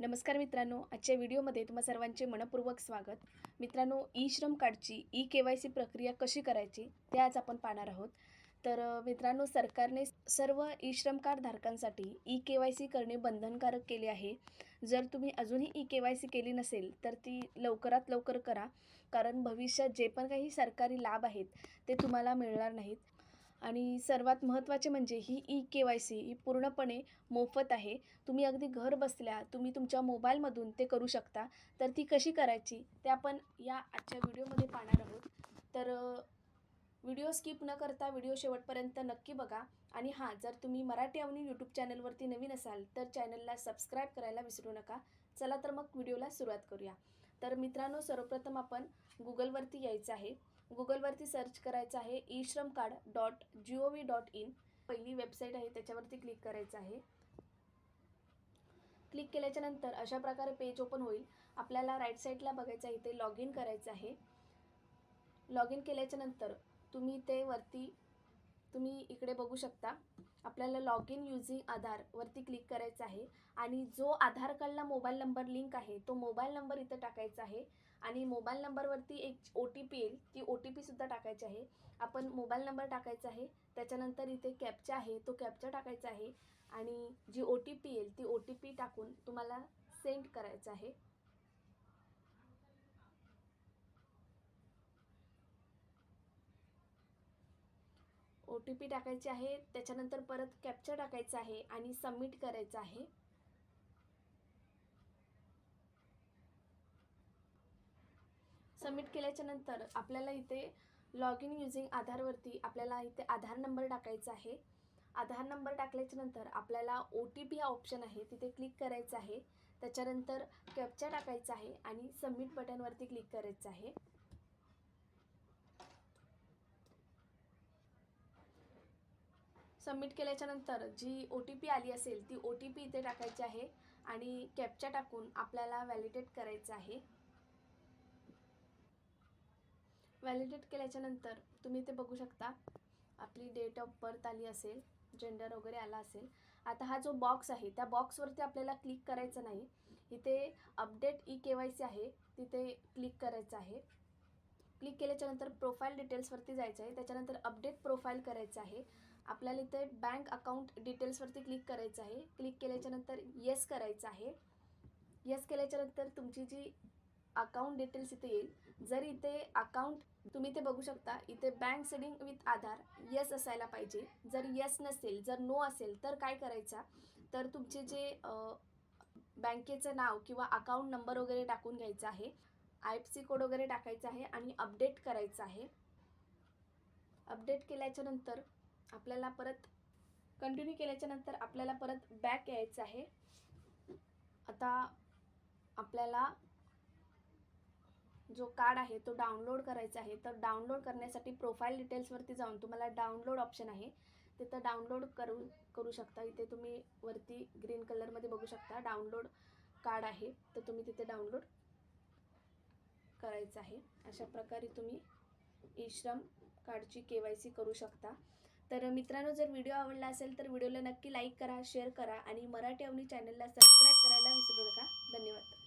नमस्कार मित्रांनो आजच्या व्हिडिओमध्ये तुम्हा सर्वांचे मनपूर्वक स्वागत. मित्रांनो ई श्रम कार्डची ई के वाय सी प्रक्रिया कशी करायची ते आज आपण पाहणार आहोत. तर मित्रांनो सरकारने सर्व ई श्रम कार्ड धारकांसाठी ई के वाय सी करणे बंधनकारक केले आहे. जर तुम्ही अजूनही ई के वाय सी केली नसेल तर ती लवकरात लवकर करा. कारण भविष्यात जे पण काही सरकारी लाभ आहेत ते तुम्हाला मिळणार नाहीत. आणि सर्वात महत्त्वाचे म्हणजे ही ई के वाय सी ही पूर्णपणे मोफत आहे. तुम्ही अगदी घर बसल्या तुम्ही तुमच्या मोबाईलमधून ते करू शकता. तर ती कशी करायची ते आपण या आजच्या व्हिडिओमध्ये पाहणार आहोत. तर व्हिडिओ स्किप न करता व्हिडिओ शेवटपर्यंत नक्की बघा. आणि हां जर तुम्ही मराठी अवनी यूट्यूब चॅनलवरती नवीन असाल तर चॅनलला सबस्क्राईब करायला विसरू नका. चला तर मग व्हिडिओला सुरुवात करूया. तर मित्रांनो सर्वप्रथम आपण गुगलवरती यायचं आहे. गुगलवरती सर्च करायचं आहे e Shram card dot G O V dot in. पहिली वेबसाईट आहे त्याच्यावरती क्लिक करायचं आहे. क्लिक केल्याच्यानंतर अशा प्रकारे पेज ओपन होईल. आपल्याला राईट साईडला बघायचं आहे इथे लॉग इन करायचं आहे. लॉग इन केल्याच्यानंतर तुम्ही ते वरती तुम्ही इकडे बघू शकता. आपल्याला लॉग इन युझिंग आधार वरती क्लिक करायचं आहे. आणि जो आधार कार्डला मोबाईल नंबर लिंक आहे तो मोबाईल नंबर इथं टाकायचा आहे. आणि मोबाईल नंबरवरती एक ओ टी पी येईल. ती ओ टी पीसुद्धा टाकायची आहे. आपण मोबाईल नंबर टाकायचा आहे. त्याच्यानंतर इथे कॅपचा आहे. तो कॅपचा टाकायचा आहे. आणि जी ओ टी पी येईल ती ओ टी पी टाकून तुम्हाला सेंड करायचं आहे. ओ टी पी टाकायची आहे. त्याच्यानंतर परत कॅप्चर टाकायचा आहे आणि सबमिट करायचं आहे. सबमिट केल्याच्यानंतर आपल्याला इथे लॉग इन युझिंग आधारवरती आपल्याला इथे आधार नंबर टाकायचा आहे. आधार नंबर टाकल्याच्यानंतर आपल्याला ओ टी पी हा ऑप्शन आहे तिथे क्लिक करायचं आहे. त्याच्यानंतर कॅप्चा टाकायचा आहे आणि सबमिट बटनवरती क्लिक करायचं आहे. सबमिट केल्याच्यानंतर जी ओ टी पी आली असेल ती ओ टी पी इथे टाकायची आहे आणि कॅप्चा टाकून आपल्याला व्हॅलिडेट करायचं आहे. व्हॅलिडेट केल्याच्यानंतर तुम्ही ते बघू शकता. आपली डेट ऑफ बर्थ आली असेल जेंडर वगैरे आला असेल. आता हा जो बॉक्स आहे त्या बॉक्सवरती आपल्याला क्लिक करायचं नाही. इथे update E K Y C आहे तिथे क्लिक करायचं आहे. क्लिक केल्याच्यानंतर प्रोफाईल डिटेल्सवरती जायचं आहे. त्याच्यानंतर अपडेट प्रोफाईल करायचं आहे. आपल्याला इथे बँक अकाउंट डिटेल्सवरती क्लिक करायचं आहे. क्लिक केल्याच्यानंतर येस करायचं आहे. येस केल्याच्यानंतर तुमची जी अकाउंट डिटेल्स इथे येईल. जर इथे अकाउंट तुम्ही ते बघू शकता इथे bank seeding with Aadhaar yes असायला पाहिजे. जर येस नसेल जर नो असेल तर काय करायचा? तर तुमचे जे बँकेचं नाव किंवा अकाउंट नंबर वगैरे टाकून घ्यायचा आहे. आय एफ सी कोड वगैरे टाकायचा आहे आणि अपडेट करायचं आहे. अपडेट केल्याच्यानंतर आपल्याला परत कंटिन्यू केल्याच्यानंतर आपल्याला परत बॅक यायचं आहे. आता आपल्याला जो कार्ड आहे तो डाउनलोड करायचा आहे. तर डाउनलोड करण्यासाठी प्रोफाईल डिटेल्सवरती जाऊन तुम्हाला डाउनलोड ऑप्शन आहे. तिथं डाउनलोड करू करू शकता. इथे तुम्ही वरती ग्रीन कलरमध्ये बघू शकता. डाउनलोड कार्ड आहे. तर तुम्ही तिथे डाउनलोड करायचं आहे. अशा प्रकारे तुम्ही ई श्रम कार्डची के वाय सी करू शकता. तर मित्रांनो जर व्हिडिओ आवडला असेल तर व्हिडिओला नक्की लाईक करा शेअर करा आणि मराठी अवनी चॅनलला सबस्क्राईब करायला विसरू नका. धन्यवाद.